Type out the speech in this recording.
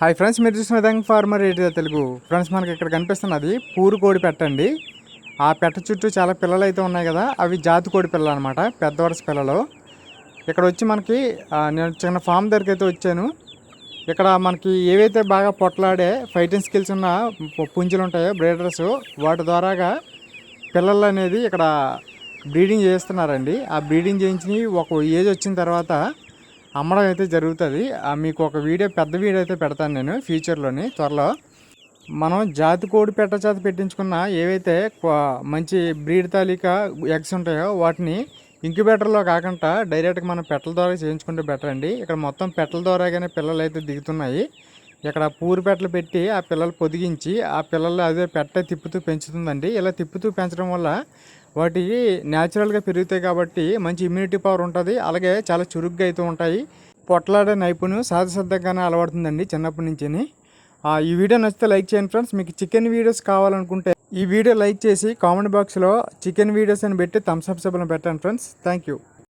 Hi friends మీరు చూసిన విధంగా ఫార్మర్ రేడియో తెలుగు. ఫ్రెండ్స్ మనకి ఇక్కడ కనిపిస్తున్నది పూరు కోడి పెట్టండి ఆ పెట్ట చుట్టూ చాలా పిల్లలు అయితే ఉన్నాయి కదా అవి జాతి కోడి పిల్లలు అనమాట పెద్ద వరుస పిల్లలు. ఇక్కడ వచ్చి మనకి నేను చిన్న ఫామ్ దగ్గరికి అయితే వచ్చాను. ఇక్కడ మనకి ఏవైతే బాగా పొట్లాడే ఫైటింగ్ స్కిల్స్ ఉన్న పు- పుంజులు ఉంటాయో బ్రీడర్స్ వాటి ద్వారాగా పిల్లలు అనేది ఇక్కడ బ్రీడింగ్ చేస్తున్నారండి. ఆ బ్రీడింగ్ చేయించి ఒక ఏజ్ వచ్చిన తర్వాత అమ్మడం అయితే జరుగుతుంది. ఆ మీకు ఒక వీడియో పెద్ద వీడియో అయితే పెడతాను నేను ఫ్యూచర్లోని త్వరలో. మనం జాతి కోడి పెట్ట చేత పెట్టించుకున్న ఏవైతే మంచి బ్రీడ్ తాలిక ఎగ్స్ ఉంటాయో వాటిని ఇంక్యుబేటర్లో కాకుండా డైరెక్ట్గా మనం పెట్టల ద్వారా చేయించుకుంటే బెటర్ అండి. ఇక్కడ మొత్తం పెట్టల ద్వారాగానే పిల్లలు అయితే దిగుతున్నాయి. ఇక్కడ పూరు పెట్టలు పెట్టి ఆ పిల్లలు పొదిగించి ఆ పిల్లలు అదే పెట్ట తిప్పుతూ పెంచుతుందండి. ఇలా తిప్పుతూ పెంచడం వల్ల వాటికి న్యాచురల్గా పెరుగుతాయి కాబట్టి మంచి ఇమ్యూనిటీ పవర్ ఉంటుంది. అలాగే చాలా చురుగ్గా అయితే ఉంటాయి. పొట్లాడే నైపుణ్యం సహజసిద్ధంగానే అలవడుతుందండి చిన్నప్పటి నుంచి ఈ వీడియో నచ్చితే లైక్ చేయండి ఫ్రెండ్స్. మీకు చికెన్ వీడియోస్ కావాలనుకుంటే ఈ వీడియో లైక్ చేసి కామెంట్ బాక్స్లో చికెన్ వీడియోస్ అని పెట్టి థమ్స్అప్ సబ్బులను పెట్టండి ఫ్రెండ్స్. Thank you